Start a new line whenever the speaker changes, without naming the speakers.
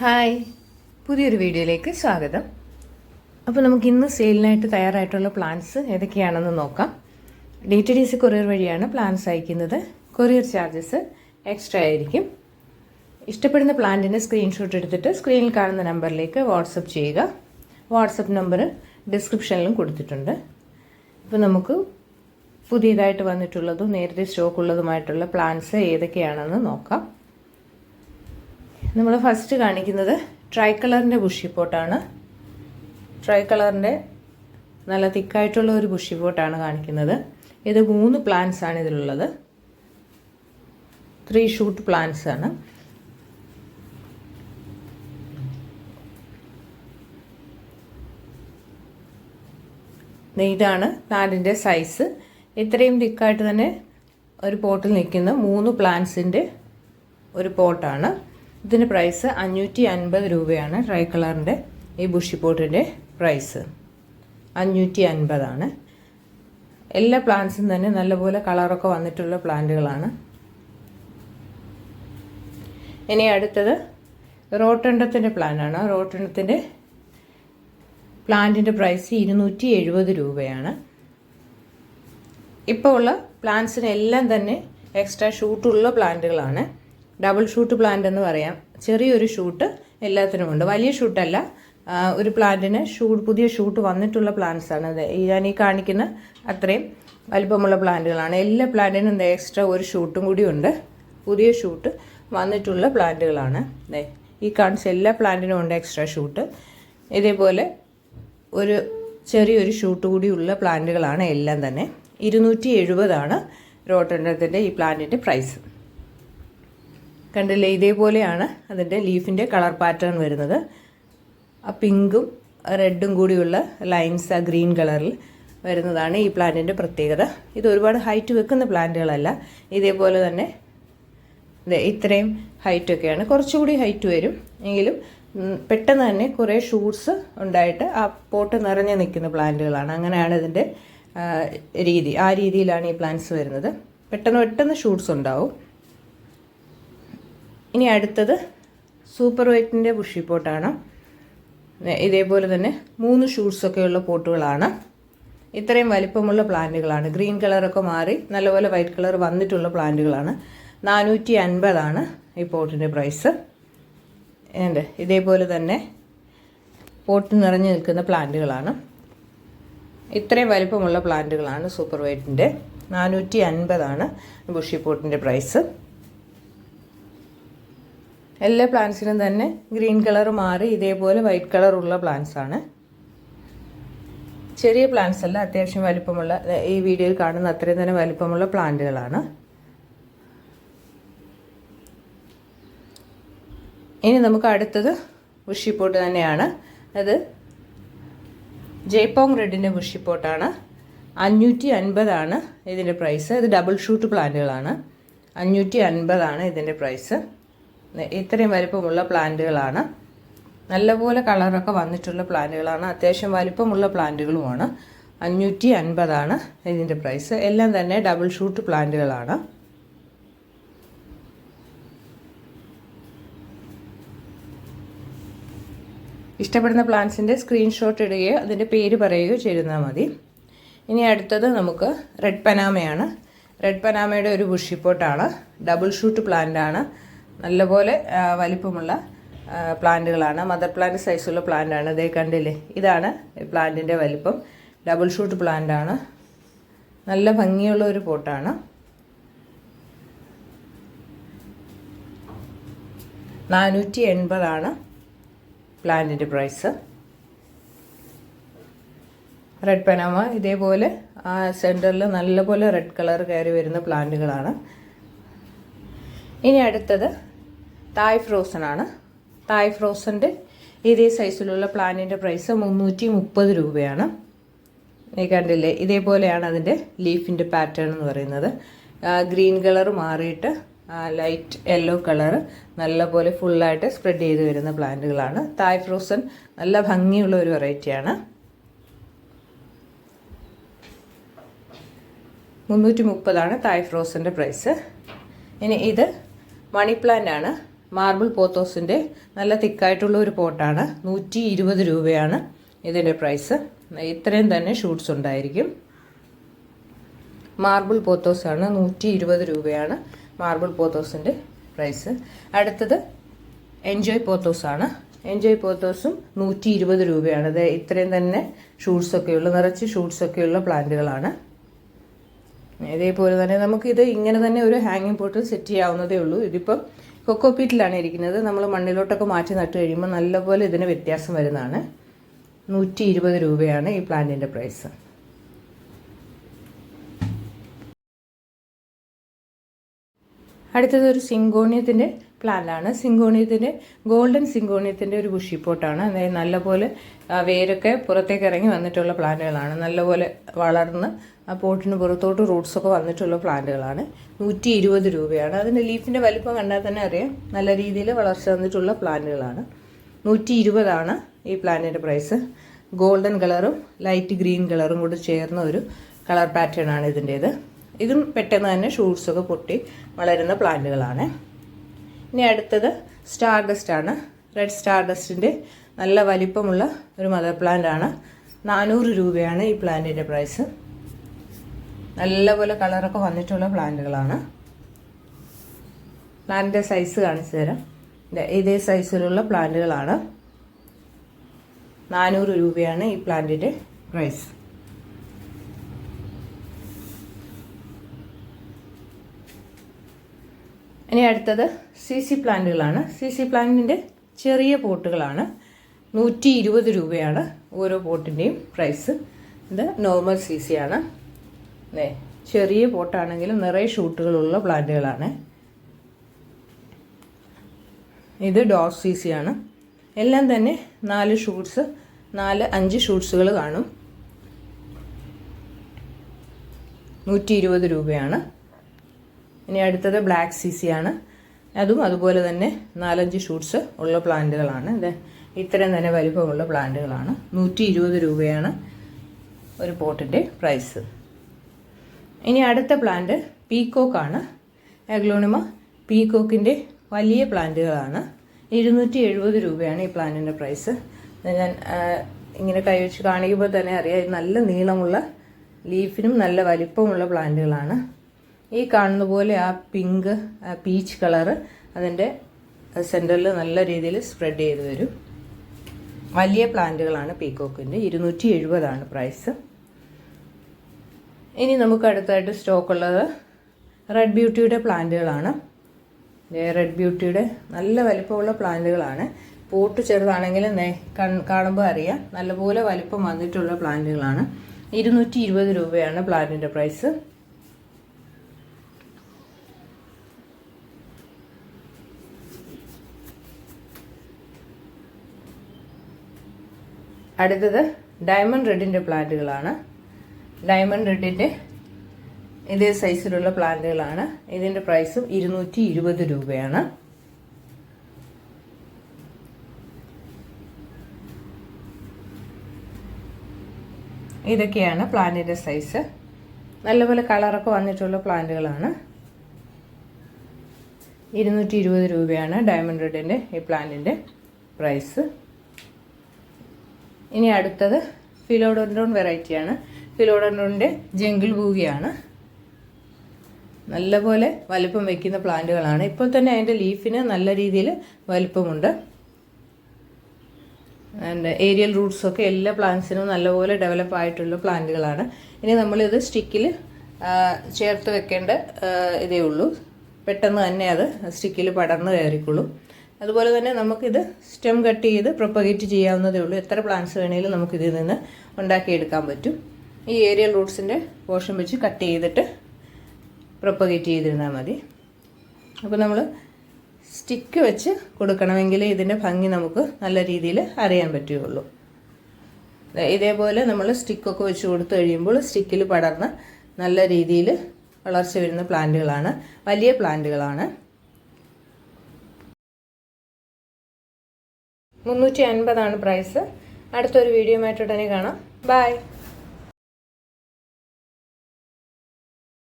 Hi. പുതിയൊരു വീഡിയോയിലേക്ക് സ്വാഗതം. അപ്പോൾ നമുക്ക് ഇന്ന് സെയിലിനായിട്ട് തയ്യാറായിട്ടുള്ള പ്ലാൻസ് ഏതൊക്കെയാണെന്ന് നോക്കാം. D T D C courier വഴിയാണ് പ്ലാൻസ് അയക്കുന്നത്. കൊറിയർ ചാർജസ് എക്സ്ട്രാ ആയിരിക്കും. ഇഷ്ടപ്പെടുന്ന പ്ലാന്റിന്റെ സ്ക്രീൻഷോട്ട് എടുത്തിട്ട് സ്ക്രീനിൽ കാണുന്ന നമ്പറിലേക്ക് വാട്സപ്പ് ചെയ്യുക. വാട്സപ്പ് നമ്പർ ഡിസ്ക്രിപ്ഷനിലും കൊടുത്തിട്ടുണ്ട്. അപ്പോൾ നമുക്ക് പുതിയതായിട്ട് വന്നിട്ടുള്ളതും നേരത്തെ സ്റ്റോക്ക് ഉള്ളതുമായിട്ടുള്ള പ്ലാൻസ് ഏതൊക്കെയാണെന്ന് നോക്കാം. നമ്മൾ ഫസ്റ്റ് കാണിക്കുന്നത് ട്രൈ കളറിന്റെ ബുഷി പോട്ടാണ് ട്രൈ കളറിന്റെ നല്ല തിക്കായിട്ടുള്ള ഒരു ബുഷി പോട്ടാണ് കാണിക്കുന്നത്. ഇത് മൂന്ന് പ്ലാന്റ്സ് ആണ് ഇതിലുള്ളത്. ത്രീ ഷൂട്ട് പ്ലാന്റ്സ് ആണ്. ഇതാണ് പ്ലാന്റിന്റെ സൈസ് ഇത്രയും തിക്കായിട്ട് തന്നെ ഒരു പോട്ടിൽ നിൽക്കുന്ന മൂന്ന് പ്ലാന്റ്സിന്റെ ഒരു പോട്ടാണ് ഇതിന് പ്രൈസ് അഞ്ഞൂറ്റി അൻപത് രൂപയാണ് ട്രൈ കളറിന്റെ ഈ ബുഷി പോട്ടിന്റെ പ്രൈസ് അഞ്ഞൂറ്റി അൻപതാണ്. എല്ലാ പ്ലാന്റ്സും തന്നെ നല്ലപോലെ കളറൊക്കെ വന്നിട്ടുള്ള പ്ലാന്റുകളാണ് ഇനി അടുത്തത് റോട്ടണ്ടത്തിന്റെ പ്ലാന്റാണ് റോട്ടണ്ടത്തിന്റെ പ്ലാന്റിന്റെ പ്രൈസ് ഇരുന്നൂറ്റി എഴുപത് രൂപയാണ്. ഇപ്പോൾ ഉള്ള പ്ലാന്റ്സിനെല്ലാം തന്നെ എക്സ്ട്രാ ഷൂട്ടുള്ള പ്ലാന്റുകളാണ് ഡബിൾ ഷൂട്ട് പ്ലാന്റ് എന്ന് പറയാം. ചെറിയൊരു ഷൂട്ട് എല്ലാത്തിനും ഉണ്ട് വലിയ ഷൂട്ടല്ല. ഒരു പ്ലാന്റിന് ഷൂട്ട് പുതിയ ഷൂട്ട് വന്നിട്ടുള്ള പ്ലാന്റ്സ് ആണ്. അത് ഞാൻ ഈ കാണിക്കുന്ന അത്രയും വലിപ്പമുള്ള പ്ലാന്റുകളാണ്. എല്ലാ പ്ലാന്റിനും എക്സ്ട്രാ ഒരു ഷൂട്ടും കൂടി ഉണ്ട്. പുതിയ ഷൂട്ട് വന്നിട്ടുള്ള പ്ലാന്റുകളാണ്. ഈ കാണിച്ച എല്ലാ പ്ലാന്റിനും ഉണ്ട് എക്സ്ട്രാ ഷൂട്ട്. ഇതേപോലെ ഒരു ചെറിയൊരു ഷൂട്ട് കൂടിയുള്ള പ്ലാന്റുകളാണ് എല്ലാം തന്നെ. ഇരുന്നൂറ്റി എഴുപതാണ് റോട്ടണ്ടത്തിന്റെ ഈ പ്ലാന്റിന്റെ പ്രൈസ് കണ്ടില്ലേ? ഇതേപോലെയാണ് അതിന്റെ ലീഫിന്റെ കളർ പാറ്റേൺ വരുന്നത്. ആ പിങ്കും റെഡും കൂടിയുള്ള ലൈൻസ് ആ ഗ്രീൻ കളറിൽ വരുന്നതാണ് ഈ പ്ലാന്റിന്റെ പ്രത്യേകത. ഇത് ഒരുപാട് ഹൈറ്റ് വെക്കുന്ന പ്ലാന്റുകളല്ല. ഇതേപോലെ തന്നെ ഇത്രയും ഹൈറ്റൊക്കെയാണ് കുറച്ചുകൂടി ഹൈറ്റ് വരും. എങ്കിലും പെട്ടെന്ന് തന്നെ കുറേ ഷൂട്ട്സ് ഉണ്ടായിട്ട് ആ പോട്ട് നിറഞ്ഞു നിൽക്കുന്ന പ്ലാന്റുകളാണ്. അങ്ങനെയാണ് ഇതിന്റെ രീതി. ആ രീതിയിലാണ് ഈ പ്ലാന്റ്സ് വരുന്നത്. പെട്ടെന്ന് പെട്ടെന്ന് ഷൂട്ട്സ് ഉണ്ടാവും. ഇനി അടുത്തത് സൂപ്പർ വൈറ്റിന്റെ ബുഷി പോട്ടാണ് ഇതേപോലെ തന്നെ മൂന്ന് ഷൂട്ട്സൊക്കെയുള്ള പോട്ടുകളാണ്. ഇത്രയും വലിപ്പമുള്ള പ്ലാന്റുകളാണ്. ഗ്രീൻ കളറൊക്കെ മാറി നല്ലപോലെ വൈറ്റ് കളർ വന്നിട്ടുള്ള പ്ലാന്റുകളാണ്. നാനൂറ്റി അൻപതാണ് ഈ പോട്ടിന്റെ പ്രൈസ്. ഉണ്ട് ഇതേപോലെ തന്നെ പോട്ട് നിറഞ്ഞു നിൽക്കുന്ന പ്ലാന്റുകളാണ്. ഇത്രയും വലിപ്പമുള്ള പ്ലാന്റുകളാണ് സൂപ്പർ വൈറ്റിന്റെ നാനൂറ്റി അൻപതാണ് ബുഷി പോട്ടിന്റെ പ്രൈസ്. എല്ലാ പ്ലാന്റ്സിനും തന്നെ ഗ്രീൻ കളർ മാറി ഇതേപോലെ വൈറ്റ് കളറുള്ള ആണ്. ചെറിയ പ്ലാന്റ്സ് അല്ല അത്യാവശ്യം വലിപ്പമുള്ള ഈ വീഡിയോയിൽ കാണുന്ന അത്രയും തന്നെ വലിപ്പമുള്ള പ്ലാന്റുകളാണ്. ഇനി നമുക്ക് അടുത്തത് ബുഷിപ്പോട്ട് തന്നെയാണ്. അത് ജയ്പോങ് റെഡിന്റെ ബുഷിപ്പോട്ടാണ് അഞ്ഞൂറ്റി അൻപതാണ് ഇതിന്റെ പ്രൈസ് ഇത് ഡബിൾ ഷൂട്ട് പ്ലാന്റുകളാണ് അഞ്ഞൂറ്റി അൻപതാണ് ഇതിന്റെ പ്രൈസ് ഇത്രയും വലിപ്പമുള്ള പ്ലാന്റുകളാണ്. നല്ലപോലെ കളറൊക്കെ വന്നിട്ടുള്ള പ്ലാന്റുകളാണ്. അത്യാവശ്യം വലിപ്പമുള്ള പ്ലാന്റുകളുമാണ്. അഞ്ഞൂറ്റി അൻപതാണ് ഇതിന്റെ പ്രൈസ്. എല്ലാം തന്നെ ഡബിൾ ഷൂട്ട് പ്ലാന്റുകളാണ്. ഇഷ്ടപ്പെടുന്ന പ്ലാന്റ്സിന്റെ സ്ക്രീൻഷോട്ട് ഇടുകയോ അതിന്റെ പേര് പറയുകയോ ചെയ്താൽ മതി. ഇനി അടുത്തത് നമുക്ക് റെഡ് പനാമയാണ്. റെഡ് പനാമയുടെ ഒരു ബുഷിപ്പോട്ടാണ് ഡബിൾ ഷൂട്ട് പ്ലാന്റാണ്. നല്ലപോലെ വലിപ്പമുള്ള പ്ലാന്റുകളാണ്. മദർ പ്ലാന്റ് സൈസുള്ള പ്ലാന്റാണ് ഇതേ കണ്ടില്ലേ? ഇതാണ് പ്ലാന്റിന്റെ വലിപ്പം. ഡബിൾ ഷൂട്ട് പ്ലാന്റാണ് നല്ല ഭംഗിയുള്ള ഒരു പോട്ടാണ്. നാനൂറ്റി എൺപതാണ് പ്ലാന്റിന്റെ പ്രൈസ് റെഡ് പനാമ ഇതേപോലെ ആ സെന്ററിൽ നല്ലപോലെ റെഡ് കളർ കയറി വരുന്ന പ്ലാന്റുകളാണ്. ഇനി അടുത്തത് തായ് ഫ്രോസൺ ആണ്. തായ് ഫ്രോസന്റെ ഇതേ സൈസിലുള്ള പ്ലാന്റിന്റെ പ്രൈസ് മുന്നൂറ്റി മുപ്പത് രൂപയാണ്. നീ കണ്ടില്ലേ ഇതേപോലെയാണ് അതിന്റെ ലീഫിന്റെ പാറ്റേൺ എന്ന് പറയുന്നത്. ഗ്രീൻ കളർ മാറിയിട്ട് ലൈറ്റ് യെല്ലോ കളർ നല്ലപോലെ ഫുള്ളായിട്ട് സ്പ്രെഡ് ചെയ്ത് വരുന്ന പ്ലാന്റുകളാണ് തായ് ഫ്രോസൺ നല്ല ഭംഗിയുള്ള ഒരു വെറൈറ്റിയാണ് മുന്നൂറ്റി മുപ്പതാണ് തായ് ഫ്രോസന്റെ പ്രൈസ് ഇനി ഇത് മണി പ്ലാന്റ് ആണ്. മാർബിൾ പോത്തോസിന്റെ നല്ല തിക്കായിട്ടുള്ള ഒരു പോട്ടാണ്. നൂറ്റി ഇരുപത് രൂപയാണ് ഇതിന്റെ പ്രൈസ്. ഇത്രയും തന്നെ ഷൂട്ട്സ് ഉണ്ടായിരിക്കും. മാർബിൾ പോത്തോസാണ്. നൂറ്റി ഇരുപത് രൂപയാണ് മാർബിൾ പോത്തോസിന്റെ പ്രൈസ്. അടുത്തത് എൻജോയ് പോത്തോസാണ്. എൻജോയ് പോത്തോസും നൂറ്റി ഇരുപത് രൂപയാണ്. അത് ഇത്രയും തന്നെ ഷൂട്ട്സൊക്കെയുള്ള നിറച്ച് ഷൂട്ട്സൊക്കെയുള്ള പ്ലാന്റുകളാണ്. ഇതേപോലെ തന്നെ നമുക്കിത് ഇങ്ങനെ തന്നെ ഒരു ഹാങ്ങിങ് പോട്ടിൽ സെറ്റ് ചെയ്യാവുന്നതേ ഉള്ളൂ. ഇതിപ്പം കൊക്കോപ്പീറ്റിലാണ് ഇരിക്കുന്നത്. നമ്മൾ മണ്ണിലോട്ടൊക്കെ മാറ്റി നട്ട് കഴിയുമ്പോൾ നല്ലപോലെ ഇതിന് വ്യത്യാസം വരുന്നതാണ്. നൂറ്റി ഇരുപത് രൂപയാണ് ഈ പ്ലാന്റിന്റെ പ്രൈസ്. അടുത്തത് ഒരു സിങ്കോണിയത്തിന്റെ പ്ലാന്റാണ് സിങ്കോണിയത്തിന്റെ ഗോൾഡൻ സിങ്കോണിയത്തിന്റെ ഒരു ബുഷി പോട്ടാണ് അതായത് നല്ലപോലെ വേരൊക്കെ പുറത്തേക്ക് ഇറങ്ങി വന്നിട്ടുള്ള പ്ലാന്റുകളാണ്. നല്ലപോലെ വളർന്ന് ആ പോട്ടിന് പുറത്തോട്ട് റൂട്ട്സൊക്കെ വന്നിട്ടുള്ള പ്ലാന്റുകളാണ്. നൂറ്റി ഇരുപത് രൂപയാണ്. അതിന്റെ ലീഫിന്റെ വലിപ്പം കണ്ടാൽ തന്നെ അറിയാം. നല്ല രീതിയിൽ വളർച്ച വന്നിട്ടുള്ള പ്ലാന്റുകളാണ്. നൂറ്റി ഇരുപതാണ് ഈ പ്ലാന്റിന്റെ പ്രൈസ് ഗോൾഡൻ കളറും ലൈറ്റ് ഗ്രീൻ കളറും കൂടി ചേർന്ന ഒരു കളർ പാറ്റേൺ ആണ് ഇതിന്റേത് ഇതും പെട്ടെന്ന് തന്നെ ഷൂട്ട്സൊക്കെ പൊട്ടി വളരുന്ന പ്ലാന്റുകളാണ്. ഇനി അടുത്തത് സ്റ്റാർ ഡസ്റ്റ് ആണ്. റെഡ് സ്റ്റാർ ഡസ്റ്റിന്റെ നല്ല വലിപ്പമുള്ള ഒരു മദർ പ്ലാന്റ് ആണ്. നാനൂറ് രൂപയാണ് ഈ പ്ലാന്റിന്റെ പ്രൈസ് നല്ലപോലെ കളറൊക്കെ വന്നിട്ടുള്ള പ്ലാന്റുകളാണ് പ്ലാന്റിന്റെ സൈസ് കാണിച്ചു തരാം. ഇതേ സൈസിലുള്ള പ്ലാന്റുകളാണ് നാനൂറ് രൂപയാണ് ഈ പ്ലാന്റിന്റെ പ്രൈസ് ഇനി അടുത്തത് സി സി പ്ലാന്റുകളാണ്. സി സി പ്ലാന്റിന്റെ ചെറിയ പോട്ടുകളാണ്. നൂറ്റി ഇരുപത് രൂപയാണ് ഓരോ പോട്ടിന്റെയും പ്രൈസ്. ഇത് നോർമൽ സി സി ആണ്. ചെറിയ പോട്ടാണെങ്കിലും നിറയെ ഷൂട്ടുകളുള്ള പ്ലാന്റുകളാണ്. ഇത് ഡോർ സി സി ആണ്. എല്ലാം തന്നെ നാല് ഷൂട്ട്സ് നാല് അഞ്ച് ഷൂട്ട്സുകൾ കാണും. നൂറ്റി ഇരുപത് രൂപയാണ്. ഇനി അടുത്തത് ബ്ലാക്ക് സി സി ആണ്. അതും അതുപോലെ തന്നെ നാലഞ്ച് ഷൂട്ട്സ് ഉള്ള പ്ലാന്റുകളാണ്. ഇത് ഇത്രയും തന്നെ വലിപ്പമുള്ള പ്ലാന്റുകളാണ്. നൂറ്റി ഇരുപത് രൂപയാണ് ഒരു പോട്ടിന്റെ പ്രൈസ് ഇനി അടുത്ത പ്ലാന്റ് പീക്കോക്കാണ് എഗ്ലോണിമ പീക്കോക്കിന്റെ വലിയ പ്ലാന്റുകളാണ്. ഇരുന്നൂറ്റി എഴുപത് രൂപയാണ് ഈ പ്ലാന്റിന്റെ പ്രൈസ് ഞാൻ ഇങ്ങനെ കൈവച്ച് കാണിക്കുമ്പോൾ തന്നെ അറിയാം. നല്ല നീളമുള്ള ലീഫിനും നല്ല വലിപ്പമുള്ള പ്ലാന്റുകളാണ് ഈ കാണുന്ന പോലെ ആ പിങ്ക് പീച്ച് കളറ് അതിന്റെ സെന്ററിൽ നല്ല രീതിയിൽ സ്പ്രെഡ് ചെയ്ത് വരും. വലിയ പ്ലാന്റുകളാണ് പീക്കോക്കിന്റെ ഇരുന്നൂറ്റി എഴുപതാണ് പ്രൈസ് ഇനി നമുക്ക് അടുത്തായിട്ട് സ്റ്റോക്ക് ഉള്ളത് റെഡ് ബ്യൂട്ടിയുടെ പ്ലാന്റുകളാണ്. റെഡ് ബ്യൂട്ടിയുടെ നല്ല വലിപ്പമുള്ള പ്ലാന്റുകളാണ്. പോട്ട് ചെറുതാണെങ്കിലും കാണുമ്പോൾ അറിയാം. നല്ലപോലെ വലിപ്പം വന്നിട്ടുള്ള പ്ലാന്റുകളാണ്. ഇരുന്നൂറ്റി ഇരുപത് രൂപയാണ് പ്ലാന്റിന്റെ പ്രൈസ് അടുത്തത് ഡയമണ്ട് റെഡിന്റെ പ്ലാന്റുകളാണ്. ഡയമണ്ട് റെഡിന്റെ ഇതേ സൈസിലുള്ള പ്ലാന്റുകളാണ്. ഇതിന്റെ പ്രൈസും ഇരുന്നൂറ്റി ഇരുപത് രൂപയാണ്. ഇതൊക്കെയാണ് പ്ലാന്റിന്റെ സൈസ് നല്ലപോലെ കളറൊക്കെ വന്നിട്ടുള്ള പ്ലാന്റുകളാണ്. ഇരുന്നൂറ്റി ഇരുപത് രൂപയാണ് ഡയമണ്ട് റെഡിന്റെ ഈ പ്ലാന്റിന്റെ പ്രൈസ് ഇനി അടുത്തത് ഫിലോഡോൺഡോൺ വെറൈറ്റിയാണ്. ഫിലോഡോൺഡോണിന്റെ ജംഗിൾ ബൂഗിയാണ് നല്ലപോലെ വലിപ്പം വയ്ക്കുന്ന പ്ലാന്റുകളാണ്. ഇപ്പോൾ തന്നെ അതിന്റെ ലീഫിന് നല്ല രീതിയിൽ വലിപ്പമുണ്ട്. ആൻഡ് ഏരിയൽ റൂട്ട്സൊക്കെ എല്ലാ പ്ലാന്റ്സിനും നല്ലപോലെ ഡെവലപ്പ് ആയിട്ടുള്ള പ്ലാന്റുകളാണ്. ഇനി നമ്മളിത് സ്റ്റിക്കിൽ ചേർത്ത് വെക്കേണ്ട ഇതേ ഉള്ളൂ. പെട്ടെന്ന് തന്നെ അത് സ്റ്റിക്കിൽ പടർന്ന് കയറിക്കൊള്ളും. അതുപോലെ തന്നെ നമുക്കിത് സ്റ്റെം കട്ട് ചെയ്ത് പ്രൊപ്പഗേറ്റ് ചെയ്യാവുന്നതേ ഉള്ളൂ. എത്ര പ്ലാന്റ്സ് വേണമെങ്കിലും നമുക്കിതിൽ നിന്ന് ഉണ്ടാക്കിയെടുക്കാൻ പറ്റും. ഈ ഏരിയൽ റൂട്ട്സിന്റെ പോർഷൻ വെച്ച് കട്ട് ചെയ്തിട്ട് പ്രൊപ്പഗേറ്റ് ചെയ്തിരുന്നാൽ മതി. അപ്പോൾ നമ്മൾ സ്റ്റിക്ക് വെച്ച് കൊടുക്കണമെങ്കിൽ ഇതിന്റെ ഭംഗി നമുക്ക് നല്ല രീതിയിൽ അറിയാൻ പറ്റുകയുള്ളൂ. ഇതേപോലെ നമ്മൾ സ്റ്റിക്കൊക്കെ വെച്ച് കൊടുത്തു കഴിയുമ്പോൾ സ്റ്റിക്കിൽ പടർന്ന് നല്ല രീതിയിൽ വളർച്ച വരുന്ന പ്ലാന്റുകളാണ് വലിയ പ്ലാന്റുകളാണ് മുന്നൂറ്റി അൻപതാണ് പ്രൈസ്. അടുത്തൊരു വീഡിയോ ആയിട്ട് ഉടനെ കാണാം. ബൈ.